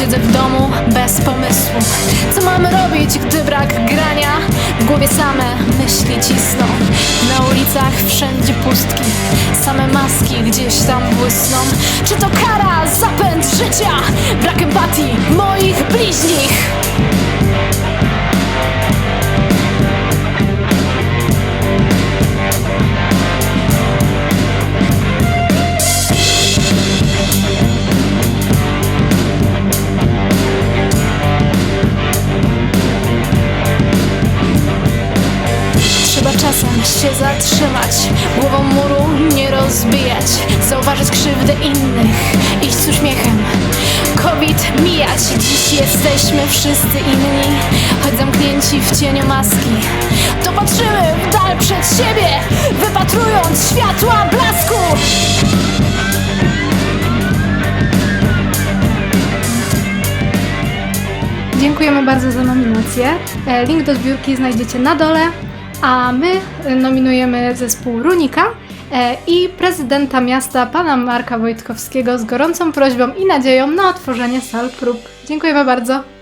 Siedzę w domu bez pomysłu. Co mamy robić, gdy brak grania? W głowie same myśli cisną. Na ulicach wszędzie pustki. Same maski gdzieś tam błysną. Czy to się zatrzymać, głową muru nie rozbijać, zauważyć krzywdę innych, iść z uśmiechem. COVID mijać, dziś jesteśmy wszyscy inni, choć zamknięci w cieniu maski. To patrzymy w dal przed siebie, wypatrując światła blasku. Dziękujemy bardzo za nominację. E, Link do zbiórki znajdziecie na dole, a my e, nominujemy zespół Runika e, i prezydenta miasta pana Marka Wojtkowskiego z gorącą prośbą i nadzieją na otworzenie sal prób. Dziękujemy bardzo.